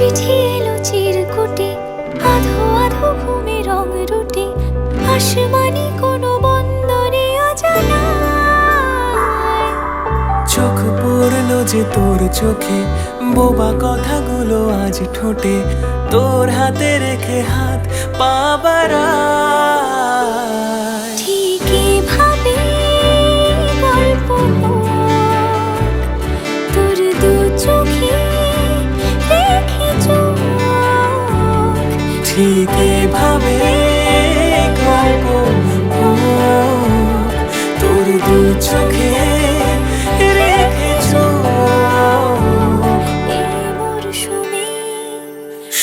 চিঠি এলো চিরকুটে আধো আধো ঘুমে রং রুটে, আসমানি কোনো বন্দরে চোখ পড়ল যে তোর চোখে, বোবা কথাগুলো আজ ঠোঁটে। তোর হাতে রেখে হাত ঠিকই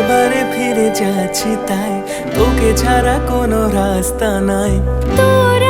বারে বারে ফিরে যাচ্ছি তাই। তোকে ছাড়া কোনো রাস্তা নাই। তোর